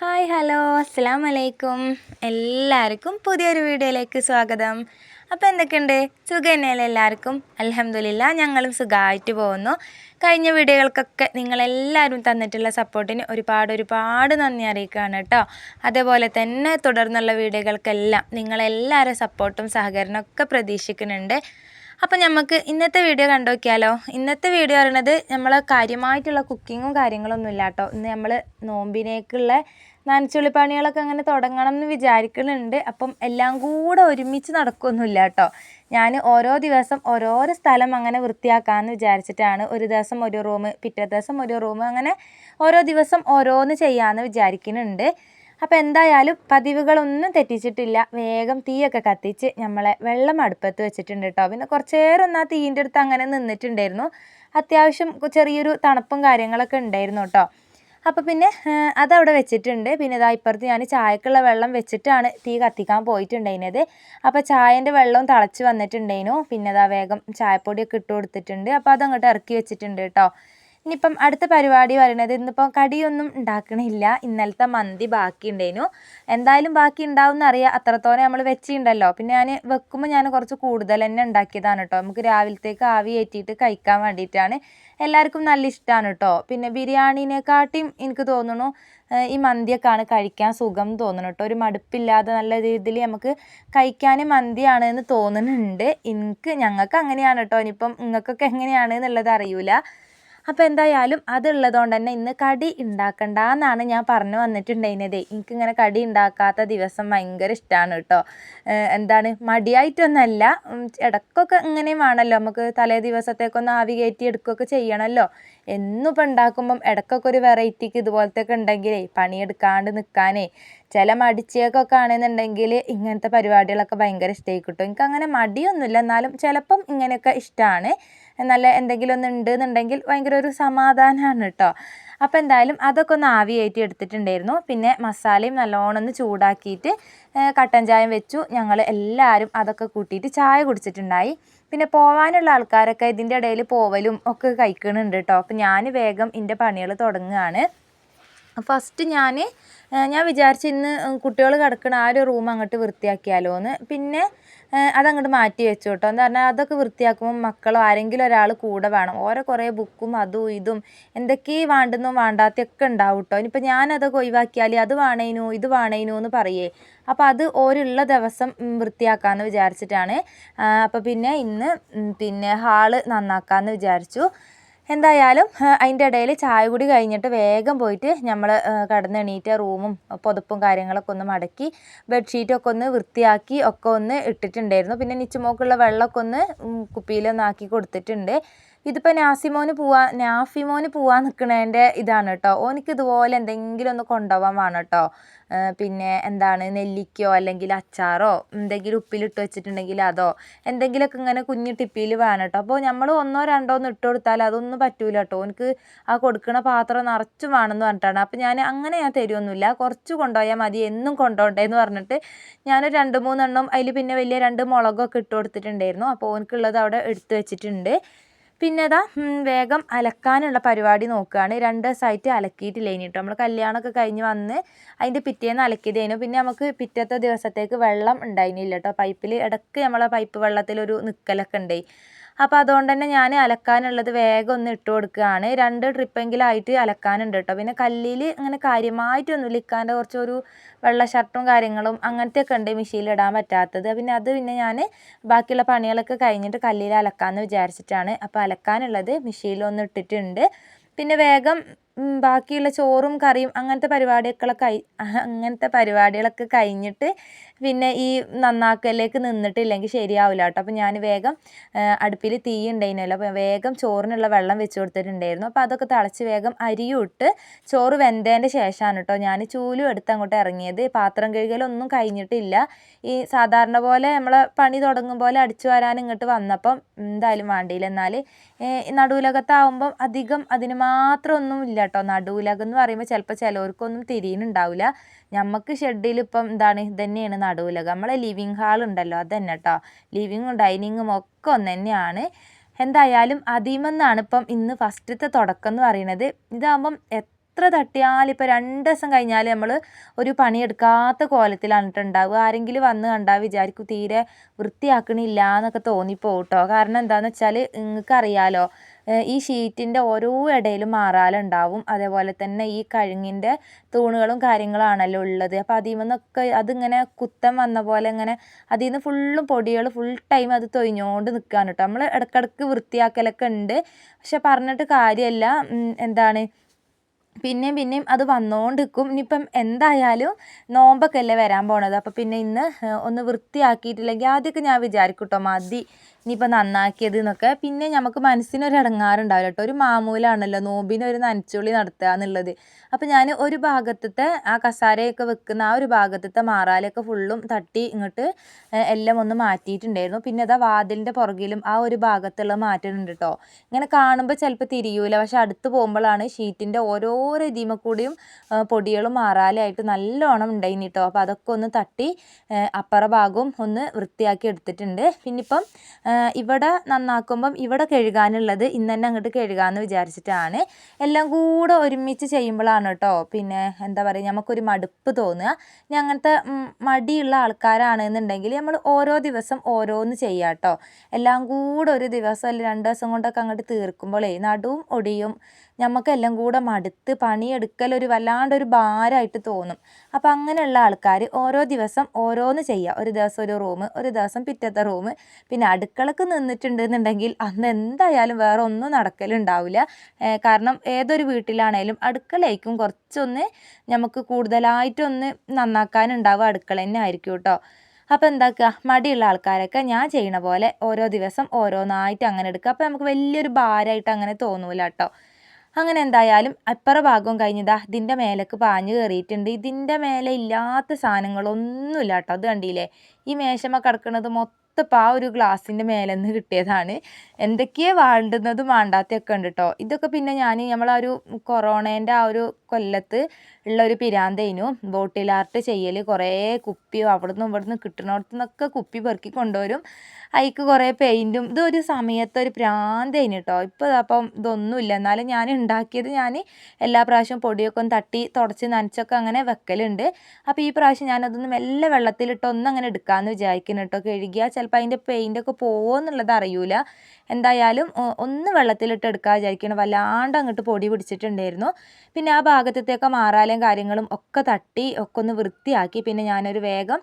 Hi hello. അസ്സാം വലൈക്കും എല്ലാവർക്കും പുതിയൊരു വീഡിയോയിലേക്ക് സ്വാഗതം. അപ്പോൾ എന്തൊക്കെയുണ്ട്? സുഖം തന്നെയല്ലേ എല്ലാവർക്കും? അലഹമില്ല ഞങ്ങളും സുഖമായിട്ട് പോകുന്നു. കഴിഞ്ഞ വീഡിയോകൾക്കൊക്കെ നിങ്ങളെല്ലാവരും തന്നിട്ടുള്ള സപ്പോർട്ടിന് ഒരുപാട് ഒരുപാട് നന്ദി അറിയിക്കുകയാണ് കേട്ടോ. അതേപോലെ തന്നെ തുടർന്നുള്ള വീഡിയോകൾക്കെല്ലാം നിങ്ങളെല്ലാവരും സപ്പോർട്ടും സഹകരണമൊക്കെ പ്രതീക്ഷിക്കുന്നുണ്ട്. അപ്പോൾ നമുക്ക് ഇന്നത്തെ വീഡിയോ കണ്ടു നോക്കിയാലോ ഇന്നത്തെ വീഡിയോ പറയുന്നത് നമ്മൾ കാര്യമായിട്ടുള്ള കുക്കിങ്ങും കാര്യങ്ങളൊന്നും ഇല്ല കേട്ടോ ഇന്ന് നമ്മൾ നോമ്പിനേക്കുള്ള നനച്ചുള്ളി പണികളൊക്കെ അങ്ങനെ തുടങ്ങണം എന്ന് വിചാരിക്കുന്നുണ്ട് അപ്പം എല്ലാം കൂടെ ഒരുമിച്ച് നടക്കുമൊന്നുമില്ല കേട്ടോ ഞാൻ ഓരോ ദിവസം ഓരോരോ സ്ഥലം അങ്ങനെ വൃത്തിയാക്കാമെന്ന് വിചാരിച്ചിട്ടാണ് ഒരു ദിവസം ഒരു റൂം പിറ്റേ ദിവസം ഒരു റൂം അങ്ങനെ ഓരോ ദിവസം ഓരോന്ന് ചെയ്യാമെന്ന് വിചാരിക്കുന്നുണ്ട് അപ്പോൾ എന്തായാലും പതിവുകളൊന്നും തെറ്റിച്ചിട്ടില്ല. വേഗം തീയൊക്കെ കത്തിച്ച് നമ്മളെ വെള്ളം അടുപ്പത്ത് വെച്ചിട്ടുണ്ട് കേട്ടോ പിന്നെ കുറച്ചേരം ഒന്ന് ആ തീന്റെ അടുത്ത് അങ്ങനെ നിന്നിട്ടുണ്ടായിരുന്നു. അത്യാവശ്യം ചെറിയൊരു തണുപ്പും കാര്യങ്ങളൊക്കെ ഉണ്ടായിരുന്നു കേട്ടോ അപ്പോൾ പിന്നെ അതവിടെ വെച്ചിട്ടുണ്ട്. പിന്നെ ഇതാ ഇപ്പുറത്ത് ഞാൻ ചായക്കുള്ള വെള്ളം വെച്ചിട്ടാണ് തീ കത്തിക്കാൻ പോയിട്ടുണ്ടായിരുന്നത്. അപ്പോൾ ചായന്റെ വെള്ളവും തിളച്ച് വന്നിട്ടുണ്ടായിരുന്നു. പിന്നെ ഇതാ വേഗം ചായപ്പൊടിയൊക്കെ ഇട്ട് കൊടുത്തിട്ടുണ്ട്. അപ്പോൾ അതങ്ങോട്ട് ഇറക്കി വെച്ചിട്ടുണ്ട് കേട്ടോ ഇനിയിപ്പം അടുത്ത പരിപാടി പറയണത് ഇന്നിപ്പം കടിയൊന്നും ഉണ്ടാക്കണില്ല. ഇന്നലത്തെ മന്തി ബാക്കി എന്തായാലും ബാക്കി ഉണ്ടാവും അറിയാം. അത്രത്തോളം നമ്മൾ വെച്ചിട്ടുണ്ടല്ലോ. പിന്നെ ഞാൻ വെക്കുമ്പോൾ ഞാൻ കുറച്ച് കൂടുതൽ തന്നെ ഉണ്ടാക്കിയതാണ് കേട്ടോ. നമുക്ക് രാവിലത്തേക്ക് ആവി ഏറ്റിയിട്ട് കഴിക്കാൻ വേണ്ടിയിട്ടാണ്. എല്ലാവർക്കും നല്ല ഇഷ്ടമാണ് കേട്ടോ. പിന്നെ ബിരിയാണീനെക്കാട്ടിയും എനിക്ക് തോന്നുന്നു ഈ മന്തിയൊക്കെയാണ് കഴിക്കാൻ സുഖം തോന്നുന്നു കേട്ടോ. ഒരു മടുപ്പില്ലാതെ നല്ല രീതിയിൽ നമുക്ക് കഴിക്കാൻ മന്തിയാണ് എന്ന് തോന്നുന്നുണ്ട്. എനിക്ക് ഞങ്ങൾക്ക് അങ്ങനെയാണ് കേട്ടോ. ഇനിയിപ്പം നിങ്ങൾക്കൊക്കെ എങ്ങനെയാണ് എന്നുള്ളത് അറിയില്ല അപ്പോൾ എന്തായാലും അതുള്ളതുകൊണ്ട് തന്നെ ഇന്ന് കടി ഉണ്ടാക്കണ്ട എന്നാണ് ഞാൻ പറഞ്ഞു വന്നിട്ടുണ്ടായിരുന്നത്. എനിക്കിങ്ങനെ കടി ഉണ്ടാക്കാത്ത ദിവസം ഭയങ്കര ഇഷ്ടമാണ് കേട്ടോ. എന്താണ് മടിയായിട്ടൊന്നല്ല. ഇടക്കൊക്കെ ഇങ്ങനെയും വേണമല്ലോ നമുക്ക് തലേ ദിവസത്തേക്കൊന്ന് ആവി കയറ്റി എടുക്കുകയൊക്കെ ചെയ്യണമല്ലോ എന്നും ഇപ്പം ഉണ്ടാക്കുമ്പം ഇടയ്ക്കൊക്കെ ഒരു വെറൈറ്റിക്ക് ഇതുപോലത്തെയൊക്കെ ഉണ്ടെങ്കിലേ പണിയെടുക്കാണ്ട് നിൽക്കാനേ ചില മടിച്ചേക്കൊക്കെ ആണെന്നുണ്ടെങ്കിൽ ഇങ്ങനത്തെ പരിപാടികളൊക്കെ ഭയങ്കര ഇഷ്ടമായി കിട്ടും എനിക്ക് അങ്ങനെ മടിയൊന്നുമില്ല എന്നാലും ചിലപ്പം ഇങ്ങനെയൊക്കെ ഇഷ്ടമാണ് നല്ല എന്തെങ്കിലും ഒന്ന് ഉണ്ട് എന്നുണ്ടെങ്കിൽ ഭയങ്കര ഒരു സമാധാനമാണ് കേട്ടോ അപ്പോൾ എന്തായാലും അതൊക്കെ ഒന്ന് ആവി കയറ്റി എടുത്തിട്ടുണ്ടായിരുന്നു. പിന്നെ മസാലയും നല്ലോണം ഒന്ന് ചൂടാക്കിയിട്ട് കട്ടൻ ചായം വെച്ചു. ഞങ്ങൾ എല്ലാവരും അതൊക്കെ കൂട്ടിയിട്ട് ചായ കുടിച്ചിട്ടുണ്ടായി. പിന്നെ പോവാനുള്ള ആൾക്കാരൊക്കെ ഇതിന്റെ ഇടയിൽ പോവലും ഒക്കെ കഴിക്കുന്നുണ്ട് കേട്ടോ അപ്പം ഞാൻ വേഗം എന്റെ പണികൾ തുടങ്ങുകയാണ്. ഫസ്റ്റ് ഞാൻ ഞാൻ വിചാരിച്ചു ഇന്ന് കുട്ടികൾ കിടക്കണ ആ ഒരു റൂം അങ്ങോട്ട് വൃത്തിയാക്കിയാലോ എന്ന് പിന്നെ അതങ്ങോട്ട് മാറ്റി വെച്ചു കേട്ടോ എന്ന് പറഞ്ഞാൽ അതൊക്കെ വൃത്തിയാക്കുമ്പോൾ മക്കളോ ആരെങ്കിലും ഒരാൾ കൂടെ വേണം. ഓരോ കുറേ ബുക്കും അതും ഇതും എന്തൊക്കെ വേണ്ടുന്നോ വേണ്ടാത്തൊക്കെ ഉണ്ടാവും കേട്ടോ ഇനിയിപ്പോൾ ഞാനതൊക്കെ ഒഴിവാക്കിയാൽ അത് വേണേനു ഇത് വേണേനു എന്ന് പറയേ. അപ്പോൾ അത് ഓരുള്ള ദിവസം വൃത്തിയാക്കാമെന്ന് വിചാരിച്ചിട്ടാണ്. അപ്പോൾ പിന്നെ ഇന്ന് പിന്നെ ഹാൾ നന്നാക്കാമെന്ന് വിചാരിച്ചു. എന്തായാലും അതിന്റെ ഇടയിൽ ചായ കൂടി കഴിഞ്ഞിട്ട് വേഗം പോയിട്ട് നമ്മൾ കിടന്നെണീറ്റ റൂമും പുതപ്പും കാര്യങ്ങളൊക്കെ ഒന്ന് മടക്കി ബെഡ്ഷീറ്റൊക്കെ ഒന്ന് വൃത്തിയാക്കി ഒക്കെ ഒന്ന് ഇട്ടിട്ടുണ്ടായിരുന്നു. പിന്നെ നിച്ചുമോക്കുള്ള വെള്ളമൊക്കെ ഒന്ന് കുപ്പിയിലൊന്ന് ആക്കി കൊടുത്തിട്ടുണ്ട്. ഇതിപ്പോൾ നാസിമോന് പോവാ നാഫിമോന് പോവാൻ നിൽക്കുന്നതിന്റെ ഇതാണ് കേട്ടോ ഓനിക്ക് ഇതുപോലെ എന്തെങ്കിലും ഒന്ന് കൊണ്ടുപോകാൻ വേണം കേട്ടോ പിന്നെ എന്താണ് നെല്ലിക്കയോ അല്ലെങ്കിൽ അച്ചാറോ എന്തെങ്കിലും ഉപ്പിലിട്ട് വെച്ചിട്ടുണ്ടെങ്കിൽ അതോ എന്തെങ്കിലുമൊക്കെ ഇങ്ങനെ കുഞ്ഞു ടിപ്പിയിൽ വേണം കേട്ടോ. അപ്പോൾ നമ്മൾ ഒന്നോ രണ്ടോ ഒന്ന് ഇട്ട് കൊടുത്താൽ അതൊന്നും പറ്റൂല കേട്ടോ. എനിക്ക് ആ കൊടുക്കുന്ന പാത്രം നിറച്ചും വേണമെന്ന് പറഞ്ഞിട്ടാണ്. അപ്പോൾ ഞാൻ അങ്ങനെ ഞാൻ തരുമൊന്നുമില്ല കുറച്ച് കൊണ്ടുപോയാൽ മതി. എന്നും കൊണ്ടുപോകണ്ടേ എന്ന് പറഞ്ഞിട്ട് ഞാൻ രണ്ട് മൂന്നെണ്ണം അതിൽ പിന്നെ വലിയ രണ്ട് മുളകൊക്കെ ഇട്ട് കൊടുത്തിട്ടുണ്ടായിരുന്നു. അപ്പോൾ എനിക്കുള്ളത് അവിടെ എടുത്തു വെച്ചിട്ടുണ്ട്. പിന്നെ അതാ വേഗം അലക്കാനുള്ള പരിപാടി നോക്കുകയാണ് രണ്ട് ദിവസമായിട്ട് അലക്കിയിട്ടില്ല ഇനി കേട്ടോ നമ്മൾ കല്യാണമൊക്കെ കഴിഞ്ഞ് വന്ന് അതിന്റെ പിറ്റേന്ന് അലക്കിയതേനു. പിന്നെ നമുക്ക് പിറ്റത്തെ ദിവസത്തേക്ക് വെള്ളം ഉണ്ടായിരുന്നില്ല കേട്ടോ പൈപ്പിൽ ഇടയ്ക്ക് നമ്മളെ പൈപ്പ് വെള്ളത്തിലൊരു നിൽക്കലൊക്കെ ഉണ്ടായി. അപ്പോൾ അതുകൊണ്ട് തന്നെ ഞാൻ അലക്കാനുള്ളത് വേഗം ഒന്ന് ഇട്ട് കൊടുക്കുകയാണ്. രണ്ട് ട്രിപ്പെങ്കിലായിട്ട് അലക്കാനുണ്ട് കേട്ടോ. പിന്നെ കല്ലിൽ അങ്ങനെ കാര്യമായിട്ടൊന്നുമില്ല ഇക്കാന്റെ കുറച്ചൊരു വെള്ള ഷർട്ടും കാര്യങ്ങളും അങ്ങനത്തെയൊക്കെ ഉണ്ട് മെഷീനിൽ ഇടാൻ പറ്റാത്തത്. പിന്നെ അത് പിന്നെ ഞാൻ ബാക്കിയുള്ള പണികളൊക്കെ കഴിഞ്ഞിട്ട് കല്ലിൽ അലക്കാമെന്ന് വിചാരിച്ചിട്ടാണ്. അപ്പോൾ അലക്കാനുള്ളത് മെഷീനിലൊന്ന് ഇട്ടിട്ടുണ്ട്. പിന്നെ വേഗം ബാക്കിയുള്ള ചോറും കറിയും അങ്ങനത്തെ പരിപാടികളൊക്കെ അങ്ങനത്തെ പരിപാടികളൊക്കെ കഴിഞ്ഞിട്ട് പിന്നെ ഈ നന്നാക്കലിലേക്ക് നിന്നിട്ടില്ലെങ്കിൽ ശരിയാവില്ല കേട്ടോ. അപ്പോൾ ഞാൻ വേഗം അടുപ്പിൽ തീ ഉണ്ടായിരുന്നല്ലോ. അപ്പോൾ വേഗം ചോറിനുള്ള വെള്ളം വെച്ച് കൊടുത്തിട്ടുണ്ടായിരുന്നു. അപ്പോൾ അതൊക്കെ തിളച്ച് വേഗം അരിയും ഇട്ട് ചോറ് വെന്തതിന്റെ ശേഷമാണ് കേട്ടോ ഞാൻ ചൂലും എടുത്ത് അങ്ങോട്ട് ഇറങ്ങിയത്. പാത്രം കഴുകലൊന്നും കഴിഞ്ഞിട്ടില്ല. ഈ സാധാരണ പോലെ നമ്മൾ പണി തുടങ്ങും പോലെ അടിച്ചു വരാൻ ഇങ്ങോട്ട് വന്നപ്പം എന്തായാലും വേണ്ടിയില്ല. എന്നാൽ നടുവിലകത്താവുമ്പം അധികം അതിന് മാത്രം ഒന്നും ഇല്ല കേട്ടോ. നടുവിലകം എന്ന് പറയുമ്പോൾ ചിലപ്പോൾ ചിലവർക്കൊന്നും തിരിയുന്നുണ്ടാവില്ല. നമുക്ക് ഷെഡിൽ ഇപ്പം എന്താണ് ഇത് തന്നെയാണ് നടുവിലകം. നമ്മളെ ലിവിങ് ഹാൾ ഉണ്ടല്ലോ അത് തന്നെ കേട്ടോ ലിവിങ്ങും ഡൈനിങ്ങും ഒക്കെ ഒന്ന് തന്നെയാണ് എന്തായാലും അതിമെന്നാണ് ഇപ്പം ഇന്ന് ഫസ്റ്റത്തെ തുടക്കം എന്ന് പറയുന്നത് ഇതാകുമ്പം എത്ര തട്ടിയാലും ഇപ്പോൾ രണ്ട് ദിവസം കഴിഞ്ഞാൽ നമ്മൾ ഒരു പണിയെടുക്കാത്ത കോലത്തിലാണ് ട്ടോ ഉണ്ടാവുക ആരെങ്കിലും വന്ന് കണ്ടാൽ വിചാരിക്കും തീരെ വൃത്തിയാക്കണില്ല എന്നൊക്കെ തോന്നിപ്പോട്ടോ കാരണം എന്താണെന്ന് വെച്ചാൽ നിങ്ങൾക്ക് അറിയാലോ ഈ ഷീറ്റിന്റെ ഓരോ ഇടയിലും മാറാലുണ്ടാവും അതേപോലെ തന്നെ ഈ കഴുങ്ങിന്റെ തൂണുകളും കാര്യങ്ങളാണല്ലോ ഉള്ളത്. അപ്പോൾ അതിൽ നിന്നൊക്കെ അതിങ്ങനെ കുത്തം വന്ന പോലെ ഇങ്ങനെ അതിൽ നിന്ന് ഫുള്ളും പൊടികൾ ഫുൾ ടൈം അത് തൊഴിഞ്ഞുകൊണ്ട് നിൽക്കുകയാണ് കേട്ടോ. നമ്മൾ ഇടയ്ക്കിടയ്ക്ക് വൃത്തിയാക്കലൊക്കെ ഉണ്ട്. പക്ഷെ പറഞ്ഞിട്ട് കാര്യമല്ല. എന്താണ്? പിന്നെയും പിന്നെയും അത് വന്നുകൊണ്ട് നിൽക്കും ഇനിയിപ്പം എന്തായാലും നോമ്പൊക്കെ അല്ലേ വരാൻ പോണത്? അപ്പോൾ പിന്നെ ഇന്ന് ഒന്ന് വൃത്തിയാക്കിയിട്ടില്ലെങ്കിൽ ആദ്യമൊക്കെ ഞാൻ വിചാരിക്കും കേട്ടോ മതി. ഇനിയിപ്പോൾ നന്നാക്കിയത് എന്നൊക്കെ പിന്നെ നമുക്ക് മനസ്സിനൊരു ഇടങ്ങാറുണ്ടാവില്ല കേട്ടോ ഒരു മാമൂലാണല്ലോ നോമ്പിന് ഒരു നനച്ചുള്ളി നടത്തുക എന്നുള്ളത്. അപ്പോൾ ഞാൻ ഒരു ഭാഗത്തത്തെ ആ കസാരയൊക്കെ വെക്കുന്ന ആ ഒരു ഭാഗത്തത്തെ മാറാലൊക്കെ ഫുള്ളും തട്ടി ഇങ്ങോട്ട് എല്ലാം ഒന്ന് മാറ്റിയിട്ടുണ്ടായിരുന്നു. പിന്നെ അതാ വാതിലിന്റെ പുറകിലും ആ ഒരു ഭാഗത്തുള്ള മാറ്റുന്നുണ്ട് കേട്ടോ ഇങ്ങനെ കാണുമ്പോൾ ചിലപ്പോൾ തിരിയൂല. പക്ഷെ അടുത്ത് പോകുമ്പോഴാണ് ഷീറ്റിന്റെ ഓരോ ഇതിമ കൂടിയും പൊടികളും മാറാലായിട്ട് നല്ലോണം ഉണ്ടായിന് കേട്ടോ അപ്പോൾ അതൊക്കെ ഒന്ന് തട്ടി അപ്പുറ ഭാഗവും ഒന്ന് വൃത്തിയാക്കി എടുത്തിട്ടുണ്ട്. പിന്നെ ഇപ്പം ഇവിടെ നന്നാക്കുമ്പം ഇവിടെ കഴുകാനുള്ളത് ഇന്ന് തന്നെ അങ്ങോട്ട് കഴുകാമെന്ന് വിചാരിച്ചിട്ടാണ്. എല്ലാം കൂടെ ഒരുമിച്ച് ചെയ്യുമ്പോഴാണ് കേട്ടോ പിന്നെ എന്താ പറയുക നമുക്കൊരു മടുപ്പ് തോന്നുക. ഞാൻ അങ്ങനത്തെ മടിയുള്ള ആൾക്കാരാണെന്നുണ്ടെങ്കിൽ നമ്മൾ ഓരോ ദിവസം ഓരോന്ന് ചെയ്യാം കേട്ടോ എല്ലാം കൂടെ ഒരു ദിവസം അല്ലെങ്കിൽ രണ്ട് ദിവസം കൊണ്ടൊക്കെ അങ്ങോട്ട് തീർക്കുമ്പോഴേ നടുവും ഒടിയും നമുക്കെല്ലാം കൂടെ മടുത്ത് പണിയെടുക്കൽ ഒരു വല്ലാണ്ടൊരു ഭാരമായിട്ട് തോന്നും. അപ്പോൾ അങ്ങനെയുള്ള ആൾക്കാർ ഓരോ ദിവസം ഓരോന്ന് ചെയ്യുക ഒരു ദിവസം ഒരു റൂം ഒരു ദിവസം പിറ്റത്തെ റൂം. പിന്നെ അടുക്കളക്ക് നിന്നിട്ടുണ്ടെന്നുണ്ടെങ്കിൽ അന്ന് എന്തായാലും വേറെ ഒന്നും നടക്കലുണ്ടാവില്ല കാരണം ഏതൊരു വീട്ടിലാണേലും അടുക്കളയ്ക്കും കുറച്ചൊന്ന് നമുക്ക് കൂടുതലായിട്ടൊന്ന് നന്നാക്കാനുണ്ടാവുക അടുക്കള തന്നെ ആയിരിക്കും കേട്ടോ അപ്പോൾ എന്താക്കുക? മടിയുള്ള ആൾക്കാരൊക്കെ ഞാൻ ചെയ്യണ പോലെ ഓരോ ദിവസം ഓരോന്നായിട്ട് അങ്ങനെ എടുക്കുക. അപ്പോൾ നമുക്ക് വലിയൊരു ഭാരമായിട്ട് അങ്ങനെ തോന്നൂല കേട്ടോ അങ്ങനെ എന്തായാലും അപ്പുറ ഭാഗവും കഴിഞ്ഞതാ ഇതിന്റെ മേലേക്ക് പാഞ്ഞു കയറിയിട്ടുണ്ട് ഇതിന്റെ മേലെ ഇല്ലാത്ത സാധനങ്ങളൊന്നുമില്ല കേട്ടോ. അത് കണ്ടില്ലേ? ഈ മേശമ കിടക്കുന്നത് മൊത്തം ആ ഒരു ഗ്ലാസിന്റെ മേലെ നിന്ന് കിട്ടിയതാണ്. എന്തൊക്കെയാണ് വേണ്ടുന്നതും വേണ്ടാത്തതൊക്കെ ഉണ്ട് കേട്ടോ. ഇതൊക്കെ പിന്നെ ഞാൻ നമ്മളാ ഒരു കൊറോണേന്റെ ആ ഒരു കൊല്ലത്ത് ഉള്ള ഒരു പിരാന്തേനു ബോട്ടിൽ ആർട്ട് ചെയ്യൽ കുറേ കുപ്പി അവിടുന്ന് ഇവിടുന്ന് കിട്ടുന്നിടത്തു നിന്നൊക്കെ കുപ്പി പെറുക്കി കൊണ്ടുവരും. അതിക്ക് കുറേ പെയിന്റും ഇതൊരു സമയത്ത് ഒരു പ്രാന്തേനു കേട്ടോ ഇപ്പോൾ അപ്പം ഇതൊന്നുമില്ല എന്നാലും ഞാൻ ഉണ്ടാക്കിയത് ഞാൻ എല്ലാ പ്രാവശ്യവും പൊടിയൊക്കെ ഒന്ന് തട്ടി തുടച്ച് നനച്ചൊക്കെ അങ്ങനെ വെക്കലുണ്ട്. അപ്പോൾ ഈ പ്രാവശ്യം ഞാനതൊന്ന് മെല്ലെ വെള്ളത്തിലിട്ട് ഒന്ന് അങ്ങനെ എടുക്കാമെന്ന് വിചാരിക്കുന്നു കേട്ടോ കഴുകിയാൽ ചിലപ്പോൾ അതിന്റെ പെയിന്റൊക്കെ പോകുമോ അറിയൂല. എന്തായാലും ഒന്ന് വെള്ളത്തിലിട്ട് എടുക്കാൻ വിചാരിക്കണം. വല്ലാണ്ട് അങ്ങോട്ട് പൊടി പിടിച്ചിട്ടുണ്ടായിരുന്നു. പിന്നെ ആ ഭാഗത്തേക്ക് മാറാലയും കാര്യങ്ങളും ഒക്കെ തട്ടി ഒക്കെ ഒന്ന് വൃത്തിയാക്കി. പിന്നെ ഞാനൊരു വേഗം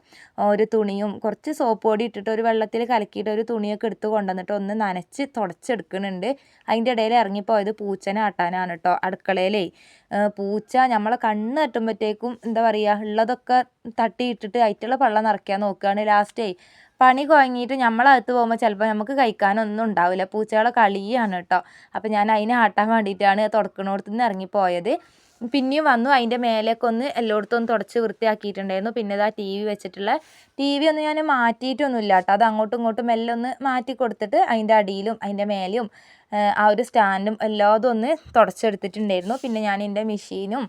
ഒരു തുണിയും കുറച്ച് സോപ്പ് പൊടി ഇട്ടിട്ട് ഒരു വെള്ളത്തിൽ കലക്കിയിട്ട് ഒരു തുണിയൊക്കെ എടുത്ത് കൊണ്ടുവന്നിട്ട് ഒന്ന് നനച്ച് തുടച്ചെടുക്കുന്നുണ്ട്. അതിന്റെ ഇടയിൽ ഇറങ്ങിപ്പോയത് പൂച്ചനെ ആട്ടാനാണ് കേട്ടോ. അടുക്കളയിലേ പൂച്ച നമ്മളെ കണ്ണ് തട്ടുമ്പോഴത്തേക്കും എന്താ പറയുക ഉള്ളതൊക്കെ തട്ടിയിട്ടിട്ട് അയറ്റുള്ള പള്ളം നിറയ്ക്കാൻ നോക്കുകയാണ്. ലാസ്റ്റേ പണി കുഴങ്ങിയിട്ട് നമ്മളകത്ത് പോകുമ്പോൾ ചിലപ്പോൾ നമുക്ക് കഴിക്കാനൊന്നും ഉണ്ടാവില്ല. പൂച്ചകളെ കളിയാണ് കേട്ടോ. അപ്പോൾ ഞാൻ അതിനെ ആട്ടാൻ വേണ്ടിയിട്ടാണ് തുടക്കണോടത്തുനിന്ന് ഇറങ്ങിപ്പോയത്. പിന്നെയും വന്നു. അതിന്റെ മേലേക്ക് ഒന്ന് എല്ലായിടത്തും ഒന്ന് തുടച്ച് വൃത്തിയാക്കിയിട്ടുണ്ടായിരുന്നു. പിന്നെ ഇതാ ടി വി വെച്ചിട്ടുള്ള ടി വി ഒന്നും ഞാൻ മാറ്റിയിട്ടൊന്നുമില്ല കേട്ടോ. അത് അങ്ങോട്ടും ഇങ്ങോട്ടും മെല്ലെ ഒന്ന് മാറ്റി കൊടുത്തിട്ട് അതിന്റെ അടിയിലും അതിന്റെ മേലെയും ആ ഒരു സ്റ്റാൻഡും എല്ലാതും ഒന്ന് തുടച്ചെടുത്തിട്ടുണ്ടായിരുന്നു. പിന്നെ ഞാൻ എന്റെ മെഷീനും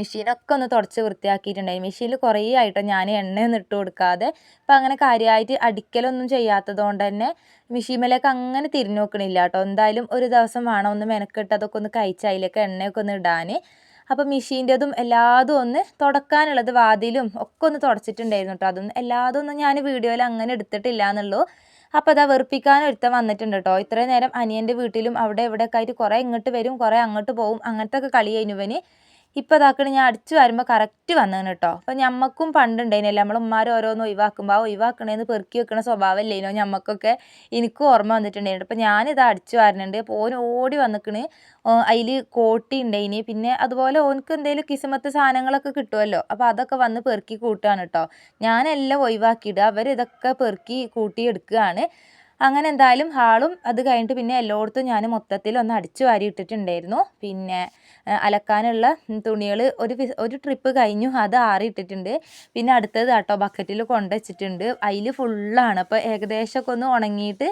മെഷീനൊക്കെ ഒന്ന് തുടച്ച് വൃത്തിയാക്കിയിട്ടുണ്ടായി. മെഷീനിൽ കുറേ ആയിട്ടോ ഞാൻ എണ്ണയൊന്നും ഇട്ട് കൊടുക്കാതെ അപ്പം അങ്ങനെ കാര്യമായിട്ട് അടിക്കലൊന്നും ചെയ്യാത്തത് കൊണ്ട് തന്നെ മെഷീൻമേലേക്ക് അങ്ങനെ തിരിഞ്ഞു നോക്കണില്ല കേട്ടോ. എന്തായാലും ഒരു ദിവസം വേണം ഒന്ന് മെനക്കെട്ട് അതൊക്കെ ഒന്ന് കഴിച്ച് അതിലേക്ക് എണ്ണയൊക്കെ ഒന്ന് ഇടാൻ. അപ്പം മെഷീന്റെതും എല്ലാതും ഒന്ന് തുടക്കാനുള്ളത് വാതിലും ഒക്കെ ഒന്ന് തുടച്ചിട്ടുണ്ടായിരുന്നു കേട്ടോ. അതൊന്നും എല്ലാതും ഒന്നും ഞാൻ വീഡിയോയിൽ അങ്ങനെ എടുത്തിട്ടില്ല എന്നുള്ളൂ. അപ്പോൾ അതാ വെറുപ്പിക്കാൻ ഒരുത്തൻ വന്നിട്ടുണ്ട് കേട്ടോ. ഇത്രയും നേരം അനിയന്റെ വീട്ടിലും അവിടെ ഇവിടെയൊക്കെ ആയിട്ട് കുറേ ഇങ്ങോട്ട് വരും കുറേ അങ്ങോട്ട് പോവും. അങ്ങനത്തെ ഒക്കെ കളി കഴിഞ്ഞു ഇപ്പോൾ ഇതാക്കണ ഞാൻ അടിച്ചു വരുമ്പോൾ കറക്റ്റ് വന്നതാണ് കേട്ടോ അപ്പോൾ ഞമ്മക്കും പണ്ടുണ്ടായിനല്ലേ നമ്മൾ ഉമ്മാർ ഓരോന്ന് ഒഴിവാക്കുമ്പോൾ ആ ഒഴിവാക്കണേന്ന് പെറുക്കി വെക്കണ സ്വഭാവമല്ലേനോ ഞമ്മക്കൊക്കെ എനിക്കും ഓർമ്മ വന്നിട്ടുണ്ടായിരുന്നു അപ്പോൾ ഞാനിത് അടിച്ചു വരുന്നുണ്ട് അപ്പോൾ ഓൻ ഓടി വന്നിക്കണ്. അതിൽ കോട്ടി ഉണ്ടായിനി പിന്നെ അതുപോലെ ഓനക്ക് എന്തെങ്കിലും കിസ്മത്ത് സാധനങ്ങളൊക്കെ കിട്ടുമല്ലോ അപ്പോൾ അതൊക്കെ വന്ന് പെറുക്കി കൂട്ടുകയാണ് കേട്ടോ ഞാനെല്ലാം ഒഴിവാക്കിയിടുക അവരിതൊക്കെ പെറുക്കി കൂട്ടി എടുക്കുകയാണ് അങ്ങനെ എന്തായാലും ഹാളും അത് കഴിഞ്ഞിട്ട് പിന്നെ എല്ലായിടത്തും ഞാൻ മൊത്തത്തിൽ ഒന്ന് അടിച്ചു വാരി ഇട്ടിട്ടുണ്ടായിരുന്നു. പിന്നെ അലക്കാനുള്ള തുണികൾ ഒരു ഒരു ട്രിപ്പ് കഴിഞ്ഞു. അത് ആറിയിട്ടിട്ടുണ്ട്. പിന്നെ അടുത്തത് കേട്ടോ ബക്കറ്റിൽ കൊണ്ടുവച്ചിട്ടുണ്ട്. അതിൽ ഫുള്ളാണ് അപ്പോൾ ഏകദേശമൊക്കെ ഒന്ന് ഉണങ്ങിയിട്ട്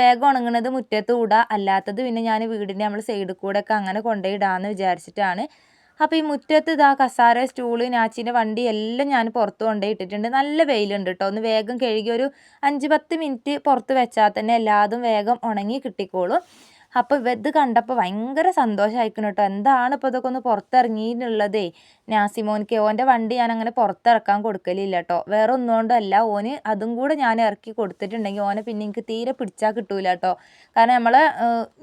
വേഗം ഉണങ്ങുന്നത് മുറ്റത്ത് കൂടാ അല്ലാത്തത് പിന്നെ ഞാൻ വീടിന്റെ നമ്മൾ സൈഡിൽ കൂടെ ഒക്കെ അങ്ങനെ കൊണ്ടുപോയി വിചാരിച്ചിട്ടാണ്. അപ്പോൾ ഈ മുറ്റത്ത് ഇതാ കസാര സ്റ്റൂൾ നാച്ചിന്റെ വണ്ടി എല്ലാം ഞാൻ പുറത്ത് കൊണ്ടുപോയിട്ടിട്ടുണ്ട്. നല്ല വെയിലുണ്ട് കേട്ടോ ഒന്ന് വേഗം കഴുകി ഒരു അഞ്ച് പത്ത് മിനിറ്റ് പുറത്ത് വെച്ചാൽ തന്നെ എല്ലാതും വേഗം ഉണങ്ങി കിട്ടിക്കോളും. അപ്പോൾ ഇത് കണ്ടപ്പോൾ ഭയങ്കര സന്തോഷമായിരിക്കണം കേട്ടോ. എന്താണ് ഇപ്പോൾ ഇതൊക്കെ ഒന്ന് പുറത്തിറങ്ങിയിട്ടുള്ളതേ? നാസിമോനിക്ക് ഓന്റെ വണ്ടി ഞാൻ അങ്ങനെ പുറത്തിറക്കാൻ കൊടുക്കലില്ല കേട്ടോ. വേറെ ഒന്നുകൊണ്ടല്ല ഓന് അതും കൂടെ ഞാൻ ഇറക്കി കൊടുത്തിട്ടുണ്ടെങ്കിൽ ഓനെ പിന്നെ എനിക്ക് തീരെ പിടിച്ചാൽ കിട്ടൂല കേട്ടോ. കാരണം നമ്മളെ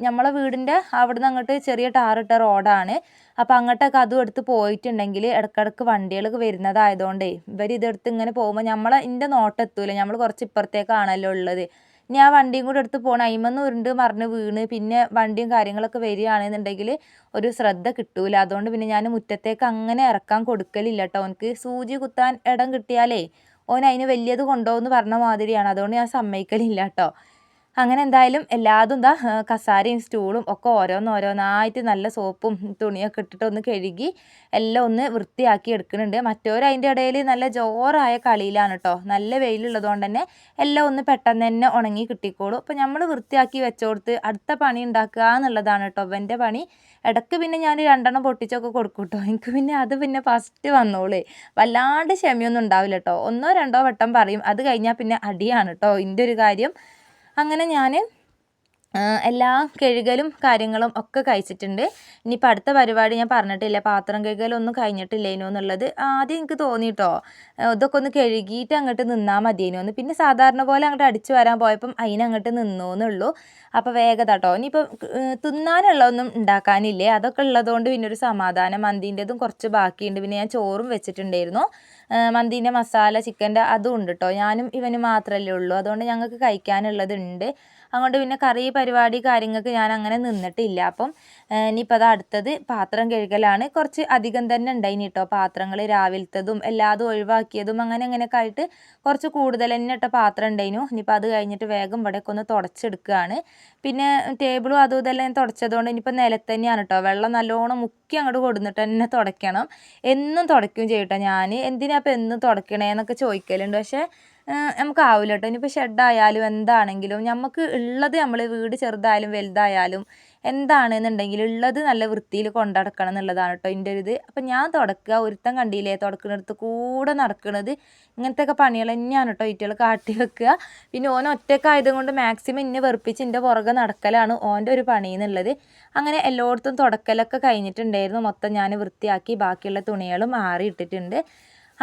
നമ്മളെ വീടിന്റെ അവിടെ നിന്ന് അങ്ങോട്ട് ചെറിയ ടാറിട്ട റോഡാണ്. അപ്പോൾ അങ്ങോട്ടൊക്കെ അതും എടുത്ത് പോയിട്ടുണ്ടെങ്കിൽ ഇടയ്ക്കിടയ്ക്ക് വണ്ടികളൊക്കെ വരുന്നതായതുകൊണ്ടേ ഇവർ ഇതെടുത്ത് ഇങ്ങനെ പോകുമ്പോൾ നമ്മളെ എന്റെ നോട്ടെത്തൂല. നമ്മൾ കുറച്ച് ഇപ്പുറത്തേക്കാണല്ലോ ഉള്ളത്. ആ വണ്ടിയും കൂടെ എടുത്ത് പോകണം അയിമന്ന് ഉരുണ്ട് മറിഞ്ഞ് വീണ് പിന്നെ വണ്ടിയും കാര്യങ്ങളൊക്കെ വരികയാണെന്നുണ്ടെങ്കിൽ ഒരു ശ്രദ്ധ കിട്ടൂല. അതുകൊണ്ട് പിന്നെ ഞാൻ മുറ്റത്തേക്ക് അങ്ങനെ ഇറക്കാൻ കൊടുക്കലില്ല കേട്ടോ എനിക്ക് സൂചി കുത്താൻ ഇടം കിട്ടിയാലേ ഓൻ അതിന് വലിയത് കൊണ്ടുപോകുമെന്ന് പറഞ്ഞ മാതിരിയാണ്. അതുകൊണ്ട് ഞാൻ സമ്മതിക്കലില്ല കേട്ടോ അങ്ങനെ എന്തായാലും എല്ലാതും എന്താ കസാരയും സ്റ്റൂളും ഒക്കെ ഓരോന്നോരോന്നായിട്ട് നല്ല സോപ്പും തുണിയൊക്കെ ഇട്ടിട്ട് ഒന്ന് കഴുകി എല്ലാം ഒന്ന് വൃത്തിയാക്കി എടുക്കുന്നുണ്ട്. മറ്റവർ അതിന്റെ ഇടയിൽ നല്ല ജോറായ കളിയിലാണ് കേട്ടോ നല്ല വെയിലുള്ളത് കൊണ്ട് തന്നെ എല്ലാം ഒന്ന് പെട്ടെന്ന് തന്നെ ഉണങ്ങി കിട്ടിക്കോളും. അപ്പോൾ നമ്മൾ വൃത്തിയാക്കി വെച്ചോടുത്ത് അടുത്ത പണി ഉണ്ടാക്കുക എന്നുള്ളതാണ് കേട്ടോ അവന്റെ പണി. ഇടയ്ക്ക് പിന്നെ ഞാൻ രണ്ടെണ്ണം പൊട്ടിച്ചൊക്കെ കൊടുക്കും കേട്ടോ എനിക്ക് പിന്നെ അത് പിന്നെ ഫസ്റ്റ് വന്നോളേ. വല്ലാണ്ട് ക്ഷമയൊന്നും ഉണ്ടാവില്ല കേട്ടോ ഒന്നോ രണ്ടോ വട്ടം പറയും. അത് കഴിഞ്ഞാൽ പിന്നെ അടിയാണ് കേട്ടോ ഇതിന്റെ ഒരു കാര്യം. അങ്ങനെ ഞാൻ എല്ലാ കഴുകലും കാര്യങ്ങളും ഒക്കെ കഴിച്ചിട്ടുണ്ട്. ഇനിയിപ്പോൾ അടുത്ത പരിപാടി ഞാൻ പറഞ്ഞിട്ടില്ല. പാത്രം കഴുകലൊന്നും കഴിഞ്ഞിട്ടില്ലേനോ എന്നുള്ളത് ആദ്യം എനിക്ക് തോന്നി കേട്ടോ ഇതൊക്കെ ഒന്ന് കഴുകിയിട്ട് അങ്ങോട്ട് നിന്നാൽ മതിയേനോ എന്ന്. പിന്നെ സാധാരണ പോലെ അങ്ങോട്ട് അടിച്ചു വരാൻ പോയപ്പം അതിനങ്ങോട്ട് നിന്നു എന്നുള്ളൂ. അപ്പോൾ വേഗത കേട്ടോ ഇനിയിപ്പോൾ തിന്നാനുള്ളതൊന്നും ഉണ്ടാക്കാനില്ലേ? അതൊക്കെ ഉള്ളതുകൊണ്ട് പിന്നെ ഒരു സമാധാനം. മന്തിന്റെതും കുറച്ച് ബാക്കിയുണ്ട്. പിന്നെ ഞാൻ ചോറും വെച്ചിട്ടുണ്ടായിരുന്നു. മന്തീന്റെ മസാല ചിക്കന്റെ അതും ഉണ്ട് കേട്ടോ ഞാനും ഇവന് മാത്രമല്ലേ ഉള്ളൂ. അതുകൊണ്ട് ഞങ്ങൾക്ക് കഴിക്കാനുള്ളതുണ്ട്. അതുകൊണ്ട് പിന്നെ കറി പരിപാടി കാര്യങ്ങൾക്ക് ഞാൻ അങ്ങനെ നിന്നിട്ടില്ല. അപ്പം ഇനിയിപ്പോൾ അത് അടുത്തത് പാത്രം കഴുകലാണ്. കുറച്ച് അധികം തന്നെ ഉണ്ടായിന് കേട്ടോ പാത്രങ്ങൾ രാവിലത്തതും എല്ലാതും ഒഴിവാക്കിയതും അങ്ങനെ അങ്ങനെയൊക്കെ ആയിട്ട് കുറച്ച് കൂടുതൽ തന്നെ ഇട്ട പാത്രം ഉണ്ടായിനു. ഇനിയിപ്പോൾ അത് കഴിഞ്ഞിട്ട് വേഗം ഇവിടെയൊക്കെ ഒന്ന് തുടച്ചെടുക്കുകയാണ്. പിന്നെ ടേബിളും അതും ഇതെല്ലാം തുടച്ചതുകൊണ്ട് ഇനിയിപ്പോൾ നിലത്ത് തന്നെയാണ് കേട്ടോ വെള്ളം നല്ലോണം മുക്കി അങ്ങോട്ട് കൊടുന്നിട്ട് തന്നെ തുടയ്ക്കണം. എന്നും തുടയ്ക്കുകയും ചെയ്യട്ടോ ഞാൻ എന്തിനാ ഇപ്പം എന്നും തുടയ്ക്കണേ എന്നൊക്കെ ചോദിക്കലുണ്ട്. പക്ഷേ നമുക്കാവില്ല കേട്ടോ ഇനിയിപ്പോൾ ഷെഡായാലും എന്താണെങ്കിലും നമുക്ക് ഉള്ളത് നമ്മൾ വീട് ചെറുതായാലും വലുതായാലും എന്താണെന്നുണ്ടെങ്കിൽ ഉള്ളത് നല്ല വൃത്തിയിൽ കൊണ്ടടക്കണം എന്നുള്ളതാണ് കേട്ടോ എന്റെ ഒരു ഇത് അപ്പം ഞാൻ തുടക്കുക ഒരുത്തം കണ്ടില്ലേ? തുടക്കുന്നിടത്ത് കൂടെ നടക്കുന്നത് ഇങ്ങനത്തെയൊക്കെ പണികൾ തന്നെയാണ് കേട്ടോ ഈറ്റുകൾ കാട്ടി വെക്കുക പിന്നെ ഓൻ ഒറ്റക്കായത് കൊണ്ട് മാക്സിമം ഇന്നെ വെറുപ്പിച്ച് എന്റെ പുറകെ നടക്കലാണ് ഓന്റെ ഒരു പണി എന്നുള്ളത്. അങ്ങനെ എല്ലായിടത്തും തുടക്കലൊക്കെ കഴിഞ്ഞിട്ടുണ്ടായിരുന്നു. മൊത്തം ഞാൻ വൃത്തിയാക്കി ബാക്കിയുള്ള തുണികളും മാറി ഇട്ടിട്ടുണ്ട്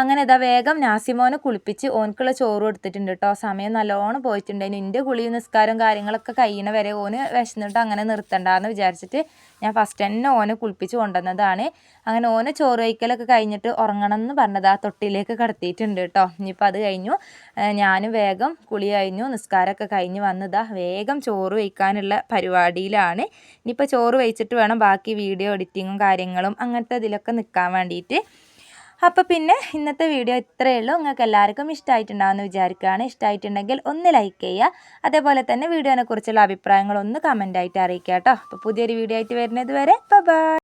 അങ്ങനെ ഇതാ വേഗം നാസിമോനെ കുളിപ്പിച്ച് ഓനക്കുള്ള ചോറ് കൊടുത്തിട്ടുണ്ട് കേട്ടോ സമയം നല്ലോണം പോയിട്ടുണ്ട്. എന്റെ കുളി നിസ്കാരം കാര്യങ്ങളൊക്കെ കഴിയണ വരെ ഓന് വിശന്നിട്ട് അങ്ങനെ നിർത്തണ്ടെന്ന് വിചാരിച്ചിട്ട് ഞാൻ ഫസ്റ്റ് തന്നെ ഓനെ കുളിപ്പിച്ച് കൊണ്ടുവന്നതാണ്. അങ്ങനെ ഓനെ ചോറ് വയ്ക്കലൊക്കെ കഴിഞ്ഞിട്ട് ഉറങ്ങണം എന്ന് പറഞ്ഞത് ആ തൊട്ടിലേക്ക് കടത്തിയിട്ടുണ്ട് കേട്ടോ ഇനിയിപ്പോൾ അത് കഴിഞ്ഞു. ഞാനും വേഗം കുളി കഴിഞ്ഞു നിസ്കാരമൊക്കെ കഴിഞ്ഞ് വന്നതാ. വേഗം ചോറ് വയ്ക്കാനുള്ള പരിപാടിയിലാണ്. ഇനിയിപ്പോൾ ചോറ് വെച്ചിട്ട് വേണം ബാക്കി വീഡിയോ എഡിറ്റിങ്ങും കാര്യങ്ങളും അങ്ങനത്തെ ഇതിലൊക്കെ നിൽക്കാൻ വേണ്ടിയിട്ട്. അപ്പോൾ പിന്നെ ഇന്നത്തെ വീഡിയോ ഇത്രയേ ഉള്ളൂ. നിങ്ങൾക്ക് എല്ലാവർക്കും ഇഷ്ടമായിട്ടുണ്ടാകുമെന്ന് വിചാരിക്കുകയാണ്. ഇഷ്ടമായിട്ടുണ്ടെങ്കിൽ ഒന്ന് ലൈക്ക് ചെയ്യുക. അതേപോലെ തന്നെ വീഡിയോനെക്കുറിച്ചുള്ള അഭിപ്രായങ്ങൾ ഒന്ന് കമന്റായിട്ട് അറിയിക്കുക കേട്ടോ. അപ്പോൾ പുതിയൊരു വീഡിയോ ആയിട്ട് വരുന്നത് വരെ ബൈ